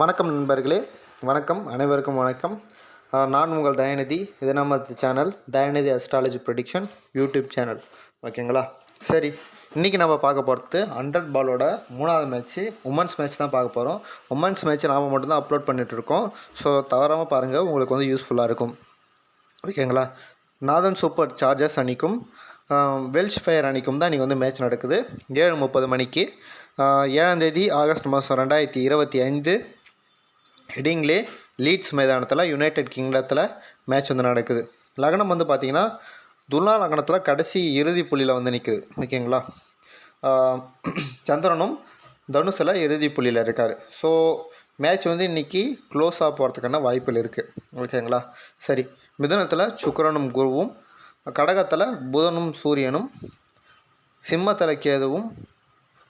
வணக்கம் நண்பர்களே. வணக்கம். அனைவருக்கும் வணக்கம். நான் உங்கள் தயாநிதி. இது நம்ம channel Dayanidhi astrology production YouTube channel. ஓகேங்களா? சரி இன்றைக்கி நம்ம பார்க்க போகிறது ஹண்ட்ரட் பாலோட மூணாவது மேட்ச்சு உமன்ஸ் மேட்ச் தான் பார்க்க போகிறோம் உமன்ஸ் மேட்ச் நாம் மட்டும்தான் அப்லோட் பண்ணிகிட்ருக்கோம் இருக்கோம் ஸோ தவறாமல் பாருங்கள் உங்களுக்கு வந்து யூஸ்ஃபுல்லாக இருக்கும். ஓகேங்களா? நாதன் சூப்பர் சார்ஜர்ஸ் அணிக்கும் வெல்ஷ் ஃபயர் அணிக்கும் தான் இன்றைக்கி வந்து மேட்ச் நடக்குது. ஏழு முப்பது மணிக்கு ஏழாந்தேதி ஏழாம் தேதி ஆகஸ்ட் மாதம் ரெண்டாயிரத்தி இருபத்தி ஐந்து ஹெடிங்லே லீட்ஸ் மைதானத்தில் யுனைடெட் கிங்டத்தில் மேட்ச் வந்து நடக்குது. லக்னம் வந்து பார்த்திங்கன்னா துலா லக்னத்தில் கடைசி இறுதி புள்ளியில் வந்து நிற்குது ஓகேங்களா? சந்திரனும் தனுசில் இறுதி புள்ளியில் இருக்கார். ஸோ மேட்ச் வந்து இன்றைக்கி க்ளோஸாக போகிறதுக்கான வாய்ப்புகள் இருக்குது ஓகேங்களா? சரி மிதனத்தில் சுக்கரனும் குருவும் கடகத்தில் புதனும் சூரியனும் சிம்மத்தில் கேதுவும்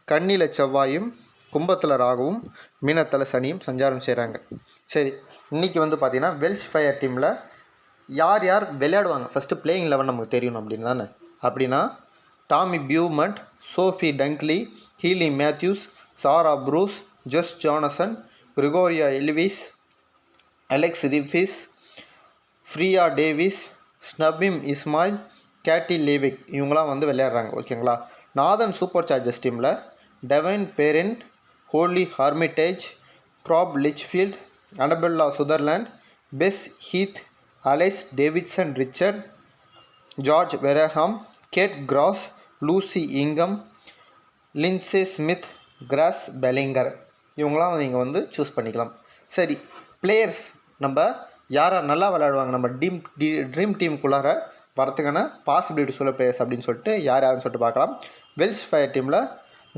கண்ணில செவ்வாயும் கும்பத்தில் ராகுவும் மீனத்தில் சனியும் சஞ்சாரம் செய்கிறாங்க சரி இன்றைக்கி வந்து பார்த்திங்கன்னா வெல்ஷ் ஃபயர் டீமில் யார் யார் விளையாடுவாங்க? ஃபஸ்ட்டு பிளேயிங் லெவன் நமக்கு தெரியணும் அப்படின்னு தானே? அப்படின்னா Tammy Beaumont Sophie Dunkley Hayley Matthews Sarah Bryce Jess Jonassen கிரிகோரியா Elwiss Alex ரிஃபிஸ் Freya Davies ஸ்னபிம் Ismail கேட்டி லேவிக் இவங்களாம் வந்து விளையாடுறாங்க ஓகேங்களா நாதன் சூப்பர் சார்ஜஸ் டீமில் Davina Perrin Hollie Armitage prop Litchfield Annabel Sutherland Bess Heath Alice Davidson Richard George Wareham Kate Cross Lucy income Lindsay Smith cross பெலிங்கர் இவங்களாம் நீங்கள் வந்து choose பண்ணிக்கலாம். சரி பிளேயர்ஸ் நம்ம யாரை நல்லா விளையாடுவாங்க? நம்ம டீம் டி ட்ரீம் டீமுக்குள்ளார வரத்துக்கான பாசிபிலிட்டி சொல்ல பிளேயர்ஸ் அப்படின்னு சொல்லிட்டு யார் யாருன்னு சொல்லிட்டு பார்க்கலாம். வெல்ஸ் ஃபயர் டீமில்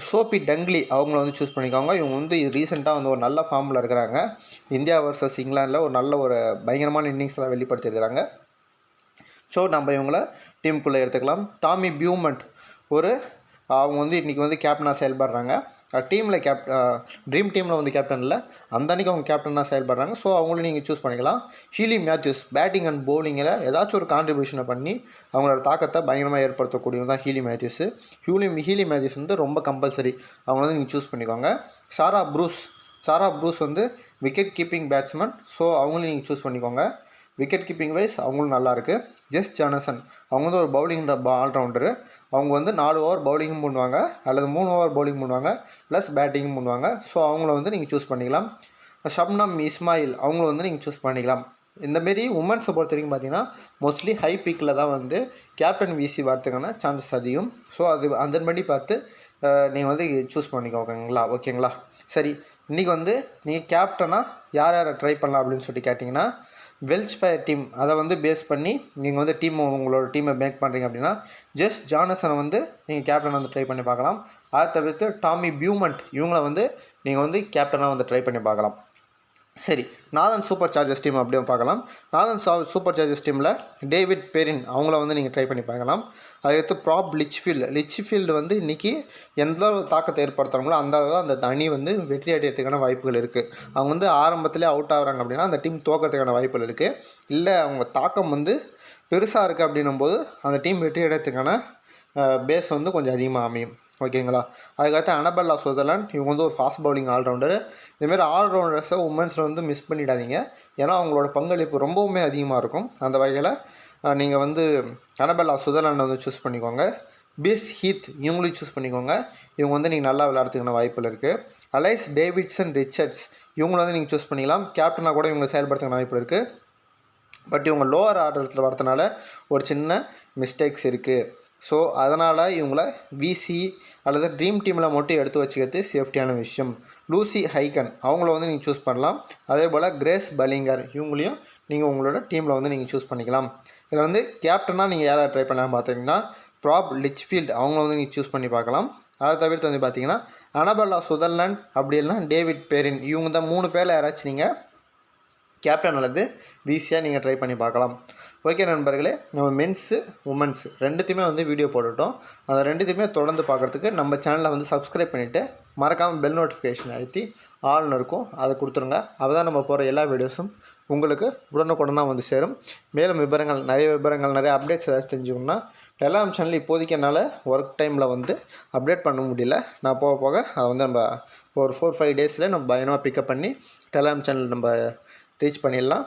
ஷோபி டங்லி அவங்கள வந்து சூஸ் பண்ணிக்கோங்க. இவங்க வந்து ரீசெண்டாக வந்து ஒரு நல்ல ஃபார்மில் இருக்கிறாங்க. இந்தியா வர்சஸ் இங்கிலாந்தில் ஒரு நல்ல ஒரு பயங்கரமான இன்னிங்ஸ்லாம் வெளிப்படுத்தியிருக்கிறாங்க ஸோ நம்ம இவங்கள டீமுக்குள்ளே எடுத்துக்கலாம். டாமி பியூமெண்ட் ஒரு அவங்க வந்து இன்றைக்கி வந்து கேப்டனாக செயல்படுறாங்க. டீமில் கேப் ட்ரீம் டீமில் வந்து கேப்டன் இல்லை. அந்த அன்றைக்கி அவங்க கேப்டனாக செயல்படுறாங்க. ஸோ அவங்களும் நீங்கள் சூஸ் பண்ணிக்கலாம். ஹீலி மேத்யூஸ் பேட்டிங் அண்ட் பவுலிங்கில் ஏதாச்சும் ஒரு கான்ட்ரிபியூஷனை பண்ணி அவங்களோட தாக்கத்தை பயங்கரமாக ஏற்படுத்தக்கூடியவங்க தான் Hayley Matthews Hayley Hayley Matthews வந்து ரொம்ப கம்பல்சரி அவங்க வந்து நீங்கள் சூஸ் பண்ணிக்கோங்க. சாரா ப்ரூஸ் சாரா ப்ரூஸ் வந்து விக்கெட் கீப்பிங் பேட்ஸ்மேன் ஸோ அவங்களும் நீங்கள் சூஸ் பண்ணிக்கோங்க. விக்கெட் கீப்பிங் வைஸ் அவங்களும் நல்லாயிருக்கு ஜெஸ் ஜானசன் அவங்க வந்து ஒரு பவுலிங் ஆல்ரவுண்டரு அவங்க வந்து நாலு ஓவர் பவுலிங்கும் பண்ணுவாங்க அல்லது மூணு ஓவர் பவுலிங் பண்ணுவாங்க ப்ளஸ் பேட்டிங்கும் பண்ணுவாங்க ஸோ அவங்கள வந்து நீங்கள் சூஸ் பண்ணிக்கலாம். ஷப்னம் இஸ்மாயில் அவங்கள வந்து நீங்கள் சூஸ் பண்ணிக்கலாம். இந்தமாரி உமன்ஸை பொறுத்த வரைக்கும் பார்த்தீங்கன்னா மோஸ்ட்லி ஹை பீக்கில் தான் வந்து கேப்டன் விசி வரதுக்கான சான்சஸ் அதிகம். ஸோ அது அதன்படி பார்த்து நீங்கள் வந்து சூஸ் பண்ணிக்கோங்களா ஓகேங்களா? சரி இன்றைக்கி வந்து நீங்கள் கேப்டனாக யார் யாரை ட்ரை பண்ணலாம் அப்படின்னு சொல்லிட்டு கேட்டிங்கன்னா வெல்ச் ஃபயர் டீம் அதை வந்து பேஸ் பண்ணி நீங்கள் வந்து டீம் உங்களோட டீமை மேக் பண்ணுறீங்க அப்படின்னா ஜஸ்ட் ஜானசனை வந்து நீங்கள் கேப்டன் வந்து ட்ரை பண்ணி பார்க்கலாம். அதை தவிர்த்து டாமி பியூமண்ட் இவங்கள வந்து நீங்கள் வந்து கேப்டனாக வந்து ட்ரை பண்ணி பார்க்கலாம். சரி நாதன் சூப்பர் சார்ஜஸ் டீம் அப்படியே பார்க்கலாம். நாதன் சா சூப்பர் சார்ஜஸ் டீமில் டேவிட் பெரின் அவங்கள வந்து நீங்கள் ட்ரை பண்ணி பார்க்கலாம். அதுக்கடுத்து ப்ராப் லிச்ஃபீல்டு. லிச்ஃபீல்டு வந்து இன்றைக்கி எந்த அளவு தாக்கத்தை ஏற்படுத்துகிறாங்களோ அந்த அளவு அந்த அணி வந்து வெற்றி அடையிறதுக்கான வாய்ப்புகள் இருக்குது அவங்க வந்து ஆரம்பத்திலே அவுட் ஆகுறாங்க அப்படின்னா அந்த டீம் தோக்கிறதுக்கான வாய்ப்புகள் இருக்குது இல்லை அவங்க தாக்கம் வந்து பெருசாக இருக்குது அப்படின்னும் போது அந்த டீம் வெற்றி அடையிறதுக்கான பேஸ் வந்து கொஞ்சம் அதிகமாக அமையும். ஓகேங்களா? அதுக்கடுத்து அனபல்லா சுதர்லான் இவங்க வந்து ஒரு ஃபாஸ்ட் பவுலிங் ஆல்ரவுண்டர் இதுமாரி ஆல்ரவுண்டர்ஸை உமன்ஸில் வந்து மிஸ் பண்ணிடாதீங்க. ஏன்னா அவங்களோட பங்களிப்பு ரொம்பவுமே அதிகமாக இருக்கும். அந்த வகையில் நீங்கள் வந்து அனபல்லா சுதர்லாண்டை வந்து சூஸ் பண்ணிக்கோங்க. பிஸ் ஹீத் இவங்களையும் சூஸ் பண்ணிக்கோங்க. இவங்க வந்து நீங்கள் நல்லா விளையாடுறதுக்கான வாய்ப்பில் இருக்குது அலைஸ் டேவிட்சன் ரிச்சர்ட்ஸ் இவங்கள வந்து நீங்கள் சூஸ் பண்ணிக்கலாம். கேப்டனாக கூட இவங்க செயல்படுறதுக்கான வாய்ப்பு இருக்குது பட் இவங்க லோவர் ஆர்டரத்தில் வரதுனால ஒரு சின்ன மிஸ்டேக்ஸ் இருக்குது ஸோ அதனால் இவங்கள விசி அல்லது ட்ரீம் டீமில் மட்டும் எடுத்து வச்சுக்கிறது சேஃப்டியான விஷயம். லூசி ஹைகன் அவங்கள வந்து நீங்கள் சூஸ் பண்ணலாம். அதே போல் கிரேஸ் பலிங்கர் இவங்களையும் நீங்கள் உங்களோட டீமில் வந்து நீங்கள் சூஸ் பண்ணிக்கலாம். இதில் வந்து கேப்டனாக நீங்கள் யாரை ட்ரை பண்ணலாம் பார்த்தீங்கன்னா ப்ராப் லிச்ஃபீல்டு அவங்கள வந்து நீங்கள் சூஸ் பண்ணி பார்க்கலாம் அதை தவிர்த்து வந்து பார்த்தீங்கன்னா அனபல்லா சுதர்லண்ட் அப்படி இல்லைனா டேவிட் பேரின் இவங்க தான் மூணு பேரில் யாராச்சும் நீங்கள் கேப்டன் அல்லது விசியாக நீங்கள் ட்ரை பண்ணி பார்க்கலாம். ஓகே நண்பர்களே நம்ம மென்ஸு உமன்ஸ் ரெண்டுத்தையுமே வந்து வீடியோ போட்டுட்டோம். அந்த ரெண்டுத்தையுமே தொடர்ந்து பார்க்குறதுக்கு நம்ம சேனலை வந்து சப்ஸ்கிரைப் பண்ணிவிட்டு மறக்காமல் பெல் நோட்டிஃபிகேஷன் அழுத்தி ஆள்னு இருக்கும். அதை கொடுத்துருங்க. அப்போ தான் நம்ம போகிற எல்லா வீடியோஸும் உங்களுக்கு உடனுக்குடனாக வந்து சேரும். மேலும் விவரங்கள் நிறைய விவரங்கள் நிறைய அப்டேட்ஸ் ஏதாச்சும் தெரிஞ்சுக்கணும்னா டெலாம் சேனல் இப்போதைக்கு என்னால் ஒர்க் டைமில் வந்து அப்டேட் பண்ண முடியல. நான் போக போக அதை வந்து நம்ம ஒரு ஃபோர் ஃபைவ் டேஸில் நம்ம பயணமாக பிக்கப் பண்ணி டெலாம் சேனல் நம்ம ரீச் பண்ணிடலாம்.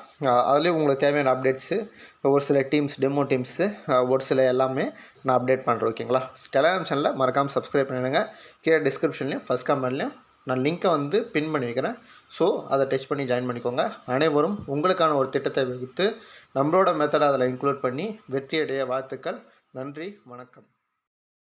அதுலேயும் உங்களுக்கு தேவையான அப்டேட்ஸு ஒரு சில டீம்ஸ் டெமோ டீம்ஸு ஒரு சில எல்லாமே நான் அப்டேட் பண்ணுறேன் ஓகேங்களா டெலகிராம் சேனலில் மறக்காமல் சப்ஸ்கிரைப் பண்ணிடுங்க. கீழே டிஸ்கிரிப்ஷன்லேயும் ஃபஸ்ட் கமெண்ட்லேயும் நான் லிங்க்கை வந்து பின் பண்ணி வைக்கிறேன். ஸோ அதை டச் பண்ணி ஜாயின் பண்ணிக்கோங்க. அனைவரும் உங்களுக்கான ஒரு திட்டத்தை வகுத்து நம்மளோட மெத்தடை அதில் இன்க்ளூட் பண்ணி வெற்றியடைய வாழ்த்துக்கள். நன்றி வணக்கம்.